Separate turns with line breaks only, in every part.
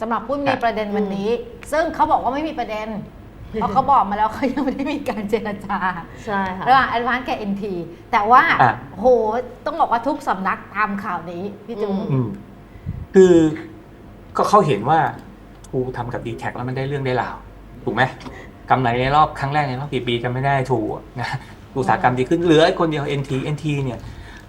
สำหรับหุ้น
ค
มี
รับ
ประเด็นวันนี้ ซึ่งเขาบอกว่าไม่มีประเด็น เพราะเขาบอกมาแล้วเขายังไม่ได้มีการเจรจา
ใช่ค่ะ
ระหว่าง Advance กับ NT แต่ว่า
อะ
โหต้องบอกว่าทุกสำนักตามข่าวนี้พี่จุ๋ม
อื
อืมคือก็เขาเห็นว่าทูทำกับดีแท็แล้วมันได้เรื่องได้ราว ถูกไหมกำไรในรอบครั้งแรกในรอบกี่ปีจะไม่ได้ทูนะอุตสาหกรรมดีขึ้นเหลือไอ้คนเดียว NT NT เนี่ย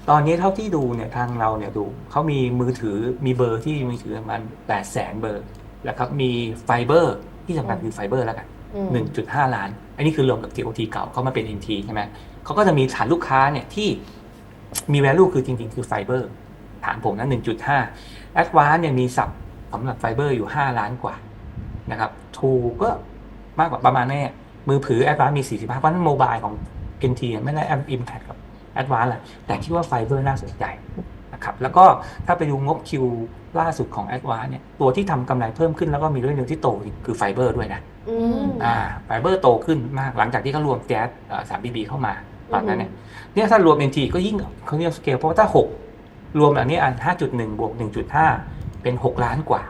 ตอนนี้เท่าที่ดูเนี่ยทางเราเนี่ยดูเขามีมือถือมีเบอร์ที่มือถือประมาณแปดแสนเบอร์แล้วครับมีไฟเบอร์ที่สำคัญคือไฟเบอร์แล้วกัน
อืม
1.5ล้าน อันนี้คือรวมกับ TOT เก่าเขามาเป็น NT ใช่ไหมเขาก็จะมีฐานลูกค้าเนี่ยที่มี value คือจริง ๆ คือไฟเบอร์ฐานผมนะ1.5 Advance เนี่ยมีสับสำหรับไฟเบอร์อยู่5ล้านกว่านะครับทูก็มากกว่าประมาณนี้มือถือ Advance มี45เพราะฉะนั้นโมบายของ NT เนี่ยไม่ได้ impact กับ Advance แหละแต่คิดว่าไฟเบอร์น่าสนใจนะครับแล้วก็ถ้าไปดูงบคิวล่าสุดของ Advance เนี่ยตัวที่ทำกำไรเพิ่มขึ้นแล้วก็มีเรื่องหนึ่งที่โตอีกคือไฟเบอร์ด้วยนะ
อืม
อ่าไฟเบอร์โตขึ้นมากหลังจากที่เขารวมแก๊สสามบีบีเข้ามาตอนนั้นเนี่ยเนี่ยถ้ารวม NT ก็ยิ่งเขาเรียกสเกลเพราะว่าถ้า6รวมแบบนี้อัน5.1บวก1.5เป็น6ล้านกว่า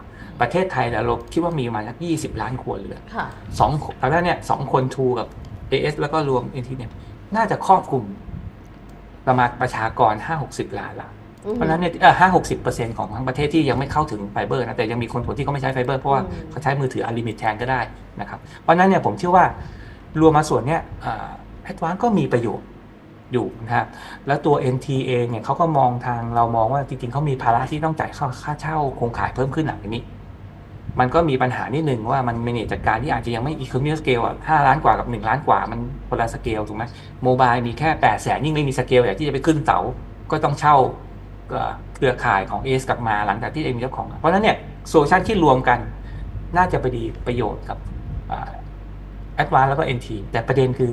ประเทศไทยเราคิดว่ามีประมาณสัก20ล้านครัวเรือน
ค่ะ
สองตอนนั้นเนี่ยสองคนทูกับ AS แล้วก็รวม NT เนี่ยน่าจะครอบคลุม ประมาณประชากร 5-60 ล้านละ
อืม
เพราะฉะนั้นเนี่ยเออห้าหกสิบเปอร์เซ็นต์ของทั้งประเทศที่ยังไม่เข้าถึงไฟเบอร์นะแต่ยังมีคนคนที่เขาไม่ใช้ไฟเบอร์เพราะว่า
อืม
เขาใช้มือถืออ n l ลิมิตแทนก็ได้นะครับเพราะฉะนั้นเนี่ยผมเชื่อว่ารวมมาส่วนเนี้ยแอดวานก็มีประโยชน์อยู่นะครับแล้วตัว NT เองเนี่ยเขาก็มองทางเรามองว่าจริงๆเขามีภาระที่ต้องจ่ายค่าค่าเช่าโครงข่ายเพิ่มขึ้นหลังจากนี้ มันก็มีปัญหานิดนึงว่ามันเมเนจจัดการที่อาจจะยังไม่อีค o ม m สเกลอะห้าล้านกว่ากับหนึ่งล้านกว่ามันคนละสเกลถูกไหมโมบายมีแค่แปดแสนยิ่งไม่มีสเกลอยากที่จะไปขึ้นเสาก็ต้องเช่าเครือข่ายของ AS กลับมาหลังจากที่เองมีเจ้าของ เพราะนั้นเนี่ยโซลูชันที่รวมกันน่าจะไปดีประโยชน์กับแอดวานแล้วก็ NT แต่ประเด็นคือ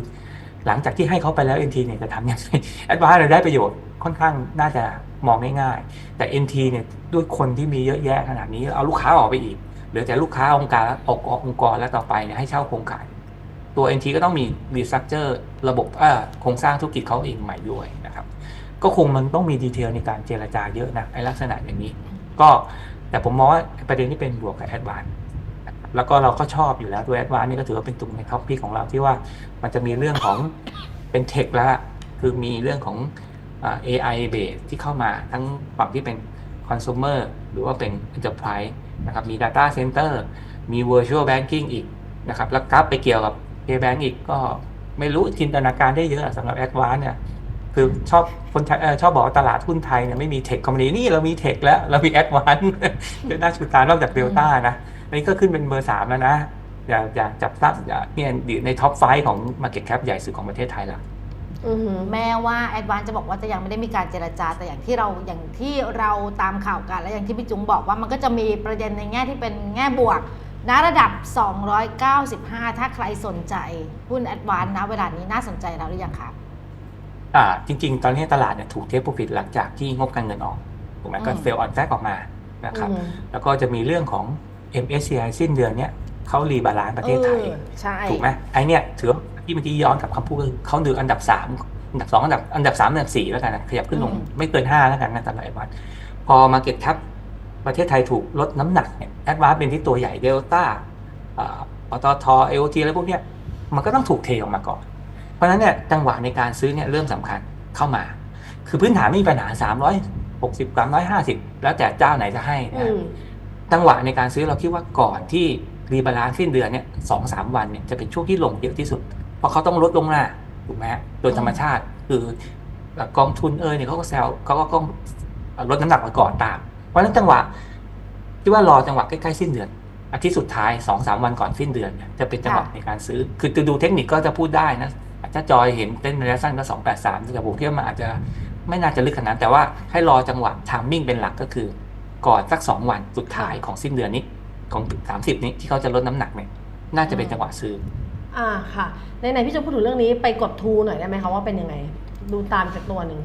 หลังจากที่ให้เขาไปแล้ว NT เนี่ยจะทำยังไงแอดวานเราได้ประโยชน์ค่อนข้างน่าจะมองง่ายๆ แต่ NT เนี่ยด้วยคนที่มีเยอะแยะขนาดนี้เอาลูกค้าออกไปอีก หลือแต่ลูกค้าองค์การออกองค์กรแล้วต่อไปเนี่ยให้เช่าโครงข่าย ตัว NT ก็ต้องมีรีสตรัคเจอร์ระบบโครงสร้างธุรกิจเขาเองใหม่ด้วยนะครับ ก็คงมันต้องมีดีเทลในการเจรจาเยอะนะไอ้ลักษณะอย่างนี้ ก็แต่ผมมองว่าประเด็นที่เป็นบวกกับแอดวานแล้วก็เราก็ชอบอยู่แล้วตัวแอดวานนี่ก็ถือว่าเป็นตุ่มในท็อปพีของเราที่ว่ามันจะมีเรื่องของเป็นเทคแล้วคือมีเรื่องของอ่า AI base ที่เข้ามาทั้งฝั่งที่เป็น consumer หรือว่าเป็น enterprise นะครับมี data center มี virtual banking อีกนะครับแล้วกราฟไปเกี่ยวกับ K-Bank อีกก็ไม่รู้จินตนาการได้เยอะสำหรับ Advance เนี่ยคือชอบคนชอบบอกว่าตลาดหุ้นไทยเนี่ยไม่มีเทคคอมพานีนี่เรามีเทคแล้ว เรามีแอดวานเป็นน่าชูตานอกจากเดลต้านะอันนี้ก็ขึ้นเป็นเบอร์สามแล้วนะ อย่าอย่าจับตั้งอย่าเนี่ยในท็อปไฟของ Market Cap ใหญ่สุดของประเทศไทยละ
อือหือ
แม้ว่า Advance จะบอกว่าจะยังไม่ได้มีการเจรจาแต่อย่างที่เราอย่างที่เราตามข่าวกัน และอย่างที่พี่จุ๋งบอกว่ามันก็จะมีประเด็นในแง่ที่เป็นแง่บวกณระดับ 295 ถ้าใครสนใจหุ้น Advance นะเวลานี้น่าสนใจแล้วหรือยังคะ
อ่าจริง ๆ ตอนนี้ตลาดเนี่ยถูกเทคโปรฟิตหลังจากที่งบการเงินออกถูกไหมก็
อืม
เฟลออนแฟกออกมานะครับ
อืม
แล้วก็จะมีเรื่องของ MSCI สิ้นเดือนเนี้ยเขารีบาลานซ์ประเทศไทย
ออใช่
ถูกไหมไอเนี่ยถือว่า ที่เมื่อกี้ย้อนกับคำพูดคือเขาดูอันดับสามอันดับสองอันดับอันดับสามอันดับสี่แล้วกันนะขยับขึ้นลง
อืม
ไม่เกินห้าแล้วกันนะตลาดวัน พอมาเก็ตทับประเทศไทยถูกลดน้ำหนักเนี่ยแอดวานเป็นที่ตัวใหญ่เดลต้าปตทเอโอทีอะไรพวกเนี้ยมันก็ต้องถูกเทออกมาก่อน เพราะฉะนั้นเนี่ยจังหวะในการซื้อเนี่ยเริ่มสำคัญเข้ามา คือพื้นฐานไม่มีปัญหาสามร้อยหกสิบสามร้อยห้าสิบแล้วแต่เจ้าไหนจะให้นะ
อืม
จังหวะในการซื้อเราคิดว่าก่อนที่รีบาลานซ์สิ้นเดือนเนี่ยสองสามวันเนี่ยจะเป็นช่วงที่ลงเยอะที่สุด เพราะเขาต้องลดลงหน้าถูกไหมฮะโดยธรรมชาติ คือเอ่อกองทุนเอยเนี่ยเขาก็แซวเขาก็ต้องลดน้ำหนักมาก่อนตาม เพราะฉะนั้นจังหวะที่ว่ารอจังหวะใกล้ๆสิ้นเดือนอาทิตย์สุดท้ายสองสามวันก่อนสิ้นเดือนเนี่ยจะเป็นจังหวะในการซื้อ คือจะดูเทคนิคก็จะพูดได้นะถ้าจอยเห็นเต้นระยะสั้นก็สองแปดสามแต่ผมคิดว่ามันอาจจะไม่น่าจะลึกขนาดนั้นแต่ว่าให้รอจังหวะทามมิ่งเป็นหลักก็คือ ก่อนสักสองวันสุดท้ายของสิ้นเดือนนี้ของสามสิบนี้ที่เขาจะลดน้ำหนักเนี่ยน่าจะเป็นจังหวะซื้อ
อ่าค่ะในไหนๆพี่จะพูดถึงเรื่องนี้ไปกดทูหน่อยได้ไหมคะว่าเป็นยังไง ดูตามจากตัวหนึ่ง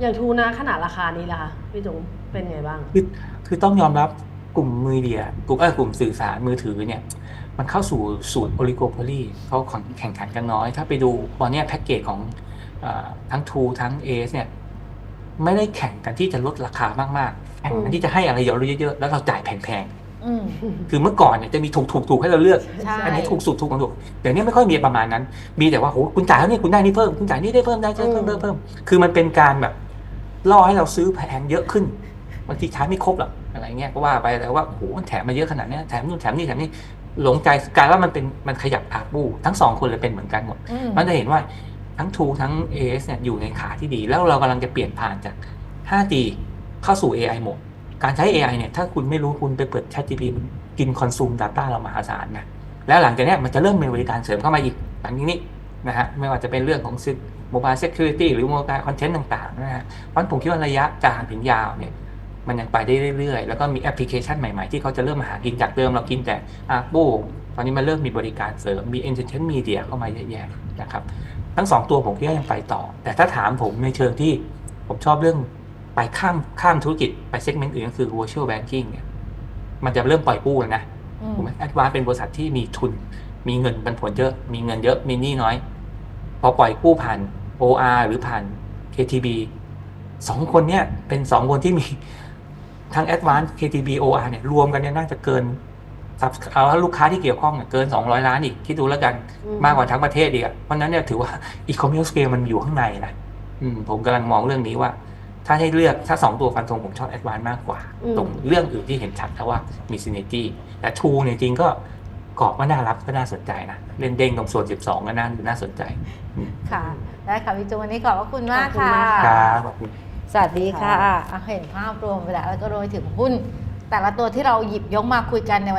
อย่างทูนะขนาดราคานี้ละคะพี่จุ๋มเป็นไงบ้าง
คือคือต้องยอมรับกลุ่มมือเดียกลุ่มเออกลุ่มสื่อสารมือถือเนี่ย มันเข้าสู่สูตรโอลิโกโพลีเขาแข่งขันกันน้อย ถ้าไปดูตอนนี้แพ็กเกจของอทั้ง True ทั้ง a อเนี่ยไม่ได้แข่งกันที่จะลดราคามากๆแแทนที่จะให้อะไรเยอะๆแล้วเราจ่ายแพง คือเมื่อก่อนเนี่ยจะมีถูกถูกถูกให้เราเลือก
ใช่
อันนี้ถูกสุดถูกถูกเดี๋ยวนี้ไม่ค่อยมีประมาณนั้น มีแต่ว่าโหคุณจ่ายเท่านี้คุณได้นี่เพิ่มคุณจ่ายนี่ได้เพิ่มได้เพิ่ม
อืม
เพิ่มเพิ่มคือมันเป็นการแบบล่อให้เราซื้อแพงเยอะขึ้นบางทีใช้ไม่ครบหรอกอะไรเงี้ยก็ว่าไปแต่ว่าโอ้โหมันแถมมาเยอะขนาดเนี้ยแถมนู่นแถมนี่แถมนี่หลงใจกลายว่ามันเป็นมันขยับอาบูทั้งสองคนเลยเป็นเหมือนกันหมด
อืม
มันจะเห็นว่าทั้ง True ทั้ง AS เนี่ยอยู่ในขาที่ดี แล้วเรากำลังจะเปลี่ยนผ่านจาก 5G เข้าสู่ AI โหมด การใช้ AI เนี่ยถ้าคุณไม่รู้คุณไปเปิด ChatGPT กินคอนซูม Data เรามหาศาลนะแล้วหลังจากนี้มันจะเริ่มมีบริการเสริมเข้ามาอีกหลังนี้นะฮะไม่ว่าจะเป็นเรื่องของ Mobile Security หรือ Mobile Content ต่างๆนะฮะเพราะผมคิดว่าระยะกลางถึงยาวเนี่ยมันยังไปได้เรื่อยๆ แล้วก็มีแอปพลิเคชันใหม่ๆ ที่เขาจะเริ่มมาหากินจากเดิมเรากินแต่อาบูตอนนี้มันเริ่มมีบริการเสริมมี Entertainment Media เข้ามาเยอะแยะนะครับทั้งสองตัวผมคิดว่ายังไปต่อ แต่ถ้าถามผมในเชิงที่ผมชอบเรื่อง ไปข้ามข้ามธุรกิจไปเซกเมนต์อื่นก็คือ virtual banking เนี่ยมันจะเริ่มปล่อยกู้แล้วนะ
อืม
ถูกไหมแอดวานเป็นบริษัทที่มีทุน มีเงินปันผลเยอะ มีเงินเยอะ มีหนี้น้อย พอปล่อยกู้ผ่าน OR หรือผ่าน KTB สองคนเนี่ยเป็นสองคนที่มีทั้ง Advance KTB OR เนี่ยรวมกันเนี่ยน่าจะเกิน subs- เอาลูกค้าที่เกี่ยวข้องเนี่ยเกิน 200 ล้านอีกคิดดูแล้วกัน
อื
มากกว่าทั้งประเทศอีกอะเพราะฉะนั้นเนี่ยถือว่า e-commerce scale มันอยู่ข้างในนะอืมผมกำลังมองเรื่องนี้ว่า ถ้าให้เลือกถ้าสองตัวฟันธงผมชอบ Advance มากกว่า
อืม
ตรงเรื่องอื่นที่เห็นชัดแล้วว่ามี synergy แต่ True เนี่ยจริงก็กรอบก็น่ารับก็น่าสนใจนะ เล่นเด้งตรงส่วน 12 ก็น่าน่าสนใจ
ค่ะ ได้ค่ะพี่จูนวันนี้ขอบพระคุณมาก
ขอบคุณ
ค่ะ
มาก
ครับขอบคุณ
สวัสดีค่ะอะ เห็นภาพรวมไปแล้วแล้วก็รวมถึงหุ้น แต่ละตัวที่เราหยิบยกมาคุยกันในวัน